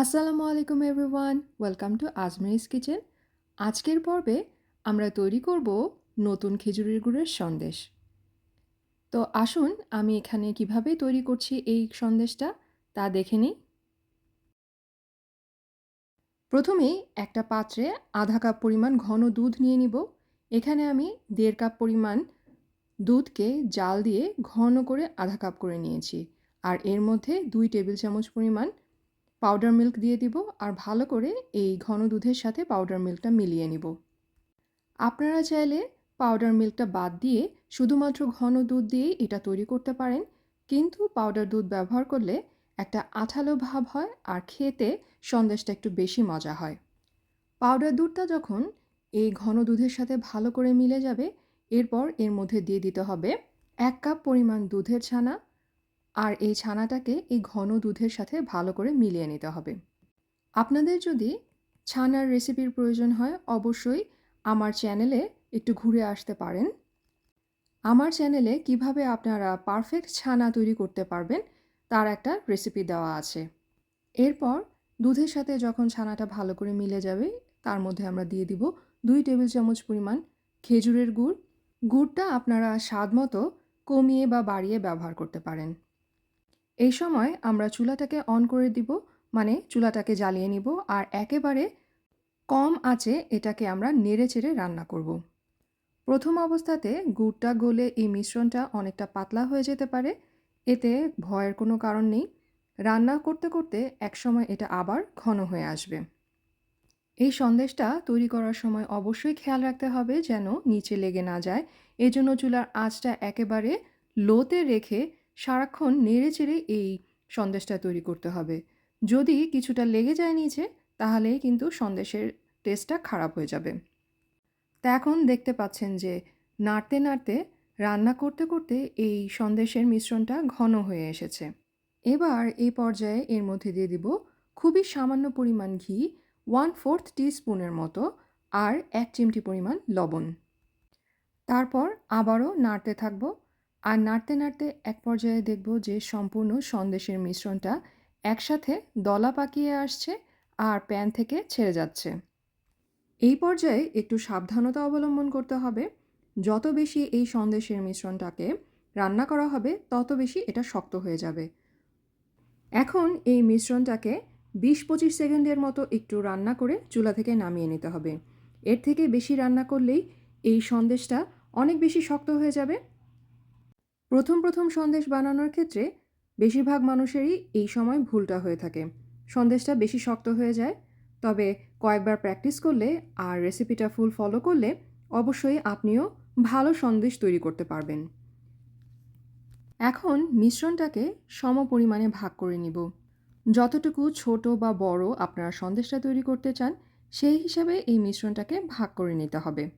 আসসালামু আলাইকুম everyone, welcome to Ajmeri's kitchen. আজকের পর্বে আমরা তৈরি করব নতুন খেজুরের গুড়ের সন্দেশ। তো আসুন, আমি এখানে কীভাবে তৈরি করছি এই সন্দেশটা তা দেখে নিই। প্রথমেই একটা পাত্রে আধা কাপ পরিমাণ ঘন দুধ নিয়ে নিব। এখানে আমি দেড় কাপ পরিমাণ দুধকে জাল দিয়ে ঘন করে আধা কাপ করে নিয়েছি। আর এর মধ্যে দুই টেবিল চামচ পরিমাণ পাউডার মিল্ক দিয়ে দিব আর ভালো করে এই ঘন দুধের সাথে পাউডার মিল্কটা মিলিয়ে নিব। আপনারা চাইলে পাউডার মিল্কটা বাদ দিয়ে শুধুমাত্র ঘন দুধ দিয়েই এটা তৈরি করতে পারেন, কিন্তু পাউডার দুধ ব্যবহার করলে একটা আঠালো ভাব হয় আর খেতে সন্দেশটা একটু বেশি মজা হয়। পাউডার দুধটা যখন এই ঘন দুধের সাথে ভালো করে মিলে যাবে, এরপর এর মধ্যে দিয়ে দিতে হবে এক কাপ পরিমাণ দুধের ছানা আর এই ছানাটাকে এই ঘন দুধের সাথে ভালো করে মিলিয়ে নিতে হবে। আপনাদের যদি ছানার রেসিপির প্রয়োজন হয়, অবশ্যই আমার চ্যানেলে একটু ঘুরে আসতে পারেন। আমার চ্যানেলে কীভাবে আপনারা পারফেক্ট ছানা তৈরি করতে পারবেন, তার একটা রেসিপি দেওয়া আছে। এরপর দুধের সাথে যখন ছানাটা ভালো করে মিলে যাবে, তার মধ্যে আমরা দিয়ে দিব দুই টেবিল চামচ পরিমাণ খেজুরের গুড়। গুড়টা আপনারা স্বাদ মতো কমিয়ে বা বাড়িয়ে ব্যবহার করতে পারেন। এই সময় আমরা চুলাটাকে অন করে দিব মানে চুলাটাকে জ্বালিয়ে নিব আর একেবারে কম আঁচে এটাকে আমরা নেড়ে চেড়ে রান্না করব। প্রথম অবস্থাতে গুড়টা গলে এই মিশ্রণটা অনেকটা পাতলা হয়ে যেতে পারে, এতে ভয়ের কোনো কারণ নেই। রান্না করতে করতে একসময় এটা আবার ঘন হয়ে আসবে। এই সন্দেশটা তৈরি করার সময় অবশ্যই খেয়াল রাখতে হবে যেন নিচে লেগে না যায়। এজন্য চুলার আঁচটা একেবারে লোতে রেখে সারাক্ষণ নেড়ে চেড়ে এই সন্দেশটা তৈরি করতে হবে। যদি কিছুটা লেগে যায় নিচে তাহলে কিন্তু সন্দেশের টেস্টটা খারাপ হয়ে যাবে। তা এখন দেখতে পাচ্ছেন যে, নাড়তে নাড়তে, রান্না করতে করতে এই সন্দেশের মিশ্রণটা ঘন হয়ে এসেছে। এবার এই পর্যায়ে এর মধ্যে দিয়ে দিব খুবই সামান্য পরিমাণ ঘি ওয়ান ফোর্থ স্পুনের মতো আর এক চিমটি পরিমাণ লবণ। তারপর আবারও নাড়তে থাকব আর নাড়তে নাড়তে এক পর্যায়ে দেখব যে সম্পূর্ণ সন্দেশের মিশ্রণটা একসাথে দলা পাকিয়ে আসছে আর প্যান থেকে ছেড়ে যাচ্ছে। এই পর্যায়ে একটু সাবধানতা অবলম্বন করতে হবে। যত বেশি এই সন্দেশের মিশ্রণটাকে রান্না করা হবে, তত বেশি এটা শক্ত হয়ে যাবে। এখন এই মিশ্রণটাকে বিশ পঁচিশ সেকেন্ডের মতো একটু রান্না করে চুলা থেকে নামিয়ে নিতে হবে। এর থেকে বেশি রান্না করলেই এই সন্দেশটা অনেক বেশি শক্ত হয়ে যাবে। প্রথম প্রথম সন্দেশ বানানোর ক্ষেত্রে বেশিরভাগ মানুষেরই এই সময় ভুলটা হয়ে থাকে। সন্দেশটা বেশি শক্ত হয়ে যায়। তবে কয়েকবার প্র্যাকটিস করলে আর রেসিপিটা ফুল ফলো করলে অবশ্যই আপনিও ভালো সন্দেশ তৈরি করতে পারবেন। এখন মিশ্রণটাকে সম পরিমাণে ভাগ করে নিব। যতটুকু ছোট বা বড় আপনারা সন্দেশটা তৈরি করতে চান, সেই হিসাবে এই মিশ্রণটাকে ভাগ করে নিতে হবে।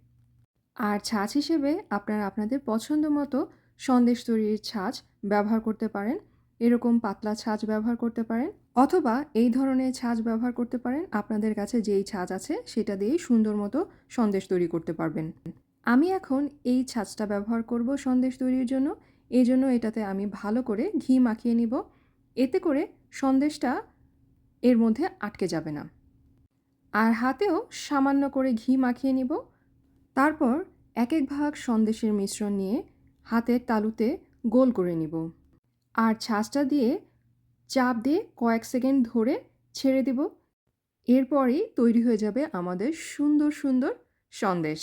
আর ছাঁচ হিসেবে আপনারা আপনাদের পছন্দ মতো সন্দেশ তৈরির ছাঁচ ব্যবহার করতে পারেন, এরকম পাতলা ছাঁচ ব্যবহার করতে পারেন, অথবা এই ধরনের ছাঁচ ব্যবহার করতে পারেন, আপনাদের কাছে যেই ছাঁচ আছে সেটা দিয়েই সুন্দর মতো সন্দেশ তৈরি করতে পারবেন। আমি এখন এই ছাঁচটা ব্যবহার করব সন্দেশ তৈরির জন্য, এই জন্য এটাতে আমি ভালো করে ঘি মাখিয়ে নিব, এতে করে সন্দেশটা এর মধ্যে আটকে যাবে না। আর হাতেও সামান্য করে ঘি মাখিয়ে নিব, তারপর এক এক ভাগ সন্দেশের মিশ্রণ নিয়ে হাতের তালুতে গোল করে নিব। আর ছাঁচটা দিয়ে চাপ দিয়ে কয়েক সেকেন্ড ধরে ছেড়ে দেব। এরপরেই তৈরি হয়ে যাবে আমাদের সুন্দর সুন্দর সন্দেশ।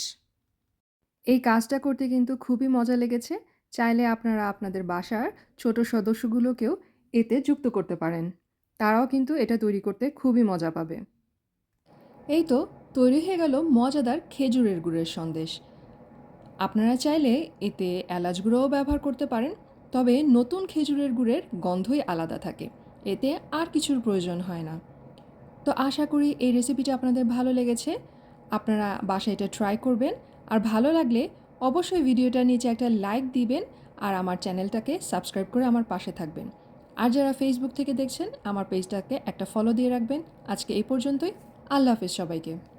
এই কাজটা করতে কিন্তু খুবই মজা লেগেছে। চাইলে আপনারা আপনাদের বাসার ছোট সদস্যগুলোকেও এতে যুক্ত করতে পারেন। তারাও কিন্তু এটা তৈরি করতে খুবই মজা পাবে। এই তো তৈরি হয়ে গেল মজাদার খেজুরের গুড়ের সন্দেশ। আপনারা চাইলে এতে এলাচ গুঁড়োও ব্যবহার করতে পারেন, তবে নতুন খেজুরের গুড়ের গন্ধই আলাদা থাকে। এতে আর কিছুর প্রয়োজন হয় না। তো আশা করি এই রেসিপিটা আপনাদের ভালো লেগেছে। আপনারা বাসায় এটা ট্রাই করবেন। আর ভালো লাগলে অবশ্যই ভিডিওটা নিচে একটা লাইক দিবেন আর আমার চ্যানেলটাকে সাবস্ক্রাইব করে আমার পাশে থাকবেন। আর যারা ফেসবুক থেকে দেখছেন, আমার পেজটাকে একটা ফলো দিয়ে রাখবেন। আজকে এই পর্যন্তই। আল্লাহ হাফেজ সবাইকে।